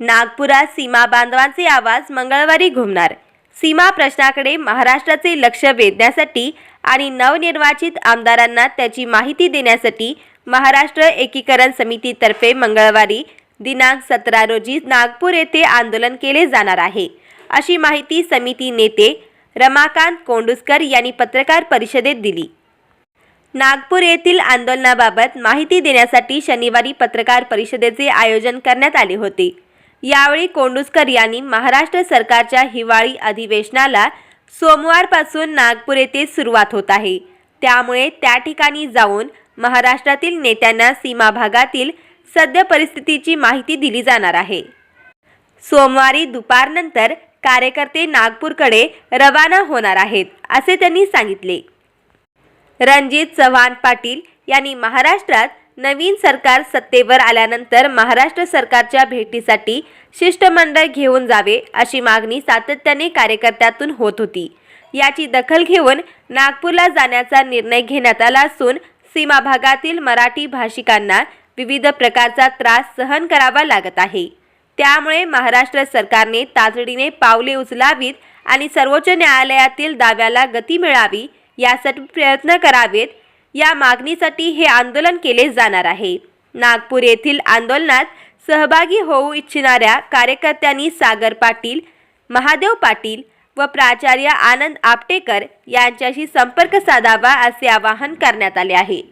नागपुरात सीमा बांधवांचे आवाज मंगळवारी घुमणार. सीमा प्रश्नाकडे महाराष्ट्राचे लक्ष वेधण्यासाठी आणि नवनिर्वाचित आमदारांना त्याची माहिती देण्यासाठी महाराष्ट्र एकीकरण समितीतर्फे मंगळवारी दिनांक सतरा रोजी नागपूर येथे आंदोलन केले जाणार आहे. अशी माहिती समिती नेते रमाकांत कोंडुस्कर यांनी पत्रकार परिषदेत दिली. नागपूर येथील आंदोलनाबाबत माहिती देण्यासाठी शनिवारी पत्रकार परिषदेचे आयोजन करण्यात आले होते. यावेळी कोंडुस्कर यांनी महाराष्ट्र सरकारच्या हिवाळी अधिवेशनाला सोमवारपासून नागपूर येथे सुरुवात होत आहे. त्यामुळे त्या ठिकाणी जाऊन महाराष्ट्रातील नेत्यांना सीमा भागातील सद्य परिस्थितीची माहिती दिली जाणार आहे. सोमवारी दुपारनंतर कार्यकर्ते नागपूरकडे रवाना होणार आहेत असे त्यांनी सांगितले. रणजित चव्हाण पाटील यांनी महाराष्ट्रात नवीन सरकार सत्तेवर आल्यानंतर महाराष्ट्र सरकारच्या भेटीसाठी शिष्टमंडळ घेऊन जावे अशी मागणी सातत्याने कार्यकर्त्यातून होत होती. याची दखल घेऊन नागपूरला जाण्याचा निर्णय घेण्यात आला असून सीमा भागातील मराठी भाषिकांना विविध प्रकारचा त्रास सहन करावा लागत आहे. त्यामुळे महाराष्ट्र सरकारने तातडीने पावले उचलावीत आणि सर्वोच्च न्यायालयातील दाव्याला गती मिळावी यासाठी प्रयत्न करावेत या मागणीसाठी हे आंदोलन केले जाणार आहे. नागपूर येथील आंदोलनात सहभागी होऊ इच्छिणाऱ्या कार्यकर्त्यांनी सागर पाटील महादेव पाटील व प्राचार्य आनंद आपटेकर यांच्याशी संपर्क साधावा असे आवाहन करण्यात आले आहे.